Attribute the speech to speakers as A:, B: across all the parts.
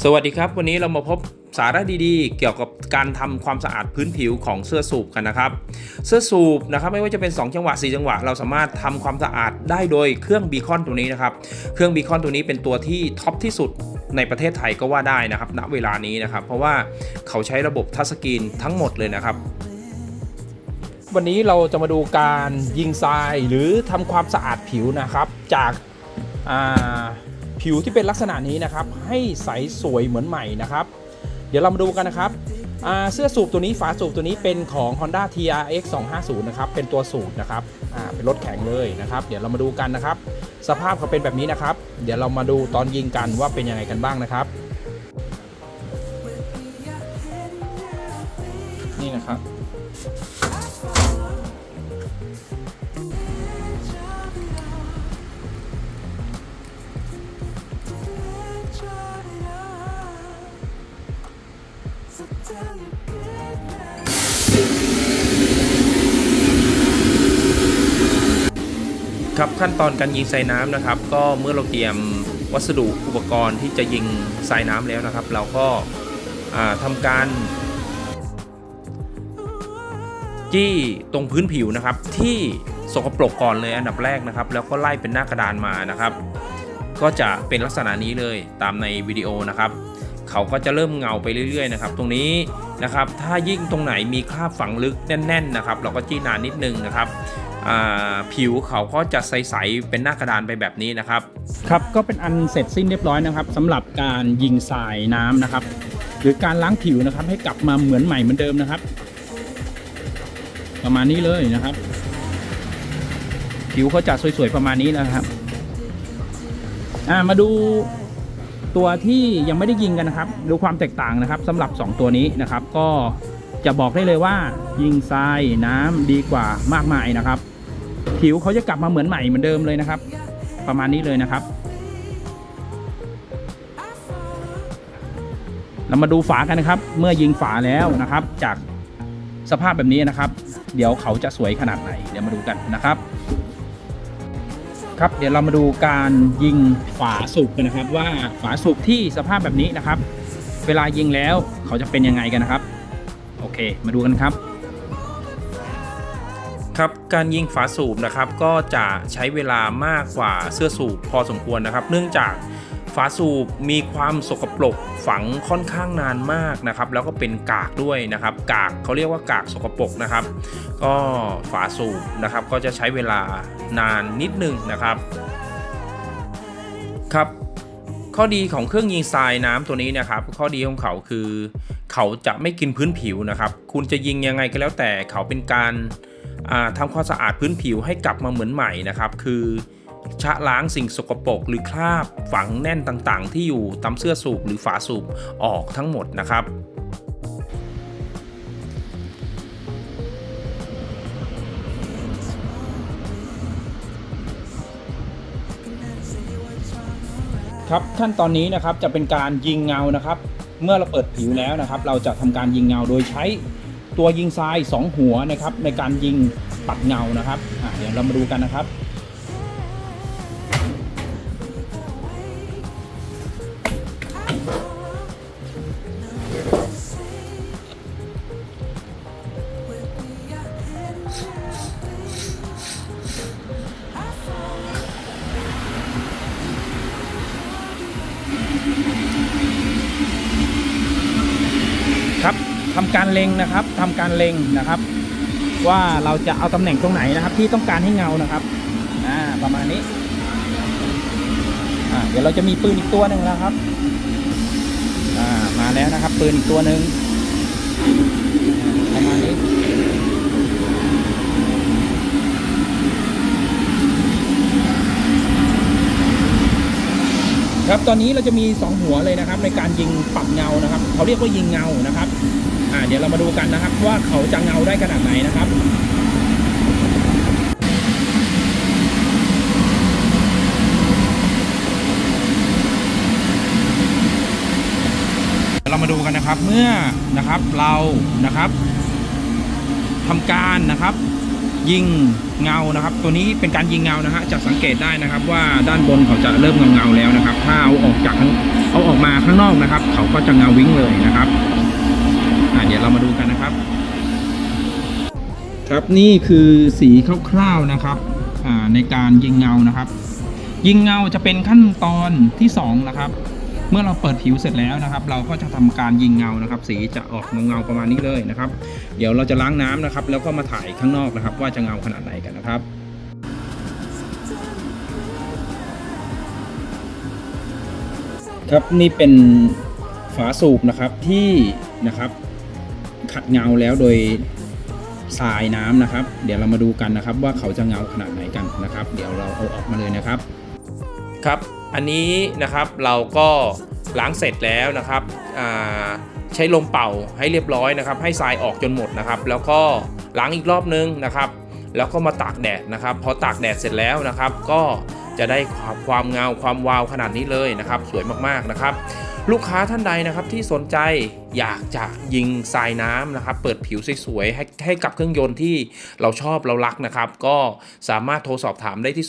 A: สวัสดีครับ วันนี้เรามาพบสาระดีๆ เกี่ยวกับการทำความสะอาดพื้นผิวของเสื้อสูบกันนะครับ เสื้อสูบนะครับไม่ว่าจะเป็น 2 จังหวะ 4 จังหวะ เราสามารถทำความสะอาดได้โดยเครื่องบีคอนตัวนี้นะครับ เครื่องบีคอนตัวนี้เป็นตัวที่ท็อปที่สุดในประเทศไทยก็ว่าได้นะครับ ณ เวลานี้นะครับ เพราะว่าเขาใช้ระบบทัชสกรีนทั้งหมดเลยนะครับ วันนี้เราจะมาดูการยิงทรายหรือทำความสะอาดผิวนะครับ จากอ่า ผิวที่เป็นลักษณะนี้นะครับ ให้ใสสวยเหมือนใหม่นะครับ เดี๋ยวเรามาดูกันนะครับเสื้อสูบตัวนี้ฝาสูบตัวนี้เป็นของ Honda TRX 250นะครับเป็นตัวสูบนะครับเป็นรถแข็งเลยนะครับ เดี๋ยวเรามาดูกันนะครับ สภาพเขาเป็นแบบนี้นะครับ เดี๋ยวเรามาดูตอนยิงกันว่าเป็นยังไงกันบ้างนะครับ นี่นะครับ ครับขั้นตอนการยิงทรายน้ำนะครับ ก็เมื่อเราเตรียมวัสดุอุปกรณ์ที่จะยิงทรายน้ำแล้วนะครับ เราก็อ่าทำการจี้ตรงพื้นผิวนะครับ ที่สกปรกก่อนเลยอันดับแรกนะครับ แล้วก็ไล่เป็นหน้ากระดานมานะครับ ก็จะเป็นลักษณะนี้เลยตามในวิดีโอนะครับ เขาก็จะเริ่มเงาไปเรื่อยๆนะครับ ตรงนี้นะครับถ้ายิ่งตรงไหนมีคราบฝังลึกแน่น ๆนะครับ เราก็จี้นานนิดนึงนะครับ ผิวเขาก็จะใสๆเป็นหน้ากระดานไปแบบนี้นะครับ
B: ครับก็เป็นอันเสร็จสิ้นเรียบร้อยนะครับสำหรับการยิงทรายน้ำนะครับ หรือการล้างผิวนะครับ ให้กลับมาเหมือนใหม่เหมือนเดิมนะครับ ประมาณนี้เลยนะครับ ผิวเขาจะสวยๆประมาณนี้นะครับอ่ามาดูตัวที่ยังไม่ได้ยิงกันนะครับ ดูความแตกต่างนะครับสำหรับ 2 ตัวนี้นะครับ ก็จะบอกได้เลยว่ายิงทรายน้ำดีกว่ามากมายนะครับ ผิวเขาจะกลับมาเหมือนใหม่เหมือนเดิมเลยนะครับ ประมาณนี้เลยนะครับเรามาดูฝากันนะครับ เมื่อยิงฝาแล้วนะครับ จากสภาพแบบนี้นะครับ เดี๋ยวเขาจะสวยขนาดไหน เดี๋ยวมาดูกันนะครับ ครับเดี๋ยวเรามาดูการยิงฝาสูบกันนะครับ ว่าฝาสูบที่สภาพแบบนี้นะครับ เวลายิงแล้วเขาจะเป็นยังไงกันนะครับ โอเค มาดูกันครับ
A: ครับการยิงฝาสูบนะครับก็จะใช้เวลามากกว่าเสื้อสูบพอสมควรนะครับ เนื่องจากฝาสูบมีความสกปรกฝังค่อนข้างนานมากนะครับ แล้วก็เป็นกากด้วยนะครับ กากเขาเรียกว่ากากสกปรกนะครับ ก็ฝาสูบนะครับก็จะใช้เวลานานนิดนึงนะครับครับข้อดีของเครื่องยิงทรายน้ำตัวนี้นะครับ ข้อดีของเขาคือ เขาจะไม่กินพื้นผิวนะครับ คุณจะยิงยังไงก็แล้วแต่เขาเป็นการ ทำความสะอาดพื้นผิวให้กลับมาเหมือนใหม่นะครับ คือชะล้างสิ่งสกปรกหรือคราบฝังแน่นต่างๆ ที่อยู่ตามเสื้อสูบหรือฝาสูบออกทั้งหมดนะครับ
B: ครับขั้นตอนนี้นะครับจะเป็นการยิงเงานะครับ เมื่อเราเปิดผิวแล้วนะครับ เราจะทำการยิงเงาโดยใช้ ตัวยิงทราย 2 หัวนะครับในการยิงปัดเงานะครับเดี๋ยวเรามาดูกันนะครับ ทำการเล็งนะครับทำการเล็งนะครับ ว่าเราจะเอาตำแหน่งตรงไหนนะครับ ที่ต้องการให้เงานะครับอ่าประมาณนี้อ่าเดี๋ยวเราจะมีปืนอีกตัวหนึ่งแล้วครับอ่ามาแล้วนะครับปืนอีกตัวหนึ่งประมาณนี้ครับตอนนี้เราจะมี 2 หัวเลยนะครับ ในการยิงปรับเงานะครับ เขาเรียกว่ายิงเงานะครับ อ่าเดี๋ยวเรามาดูกันนะครับ ว่าเขาจะเงาได้ขนาดไหนนะครับเรามาดูกันนะครับเมื่อนะครับเรานะครับทำการนะครับ ยิงเงานะครับ ตัวนี้เป็นการยิงเงานะฮะจะสังเกตได้นะครับ ว่าด้านบนเขาจะเริ่มเงาๆแล้วนะครับ ถ้าเอาออกจากเอาออกมาข้างนอกนะครับ เขาก็จะเงาวิ่งเลยนะครับ ครับนี่คือสีคร่าวๆนะครับในการยิงเงานะครับ ยิงเงาจะเป็นขั้นตอนที่สองนะครับเมื่อเราเปิดผิวเสร็จแล้วนะครับ เราก็จะทำการยิงเงานะครับ สีจะออกเงาประมาณนี้เลยนะครับ เดี๋ยวเราจะล้างน้ำนะครับ แล้วก็มาถ่ายข้างนอกนะครับ ว่าจะเงาขนาดไหนกันนะครับครับนี่เป็นฝาสูบนะครับที่นะครับขัดเงาแล้วโดย ทรายน้ำนะครับ เดี๋ยวเรามาดูกันนะครับ ว่าเขาจะเงาขนาดไหนกันนะครับ เดี๋ยวเราเอาออกมาเลยนะครับ
A: ครับ อันนี้นะครับเราก็ล้างเสร็จแล้วนะครับใช้ลมเป่าให้เรียบร้อยนะครับ ให้ทรายออกจนหมดนะครับ แล้วก็ล้างอีกรอบนึงนะครับ แล้วก็มาตากแดดนะครับ พอตากแดดเสร็จแล้วนะครับ ก็จะได้ความความเงาความวาวขนาดนี้เลยนะครับ สวยมากๆนะครับ ลูกค้าท่านใดนะครับที่สนใจอยากจะยิงทรายน้ำนะครับ เปิดผิวสวยๆให้ให้กับเครื่องยนต์ที่เราชอบเรารักนะครับ ก็สามารถโทรสอบถามได้ที่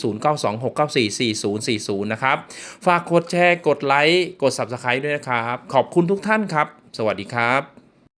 A: 0926944040 นะครับ ฝากกดแชร์กดไลค์กด Subscribe ด้วยนะครับ ขอบคุณทุกท่านครับ สวัสดีครับ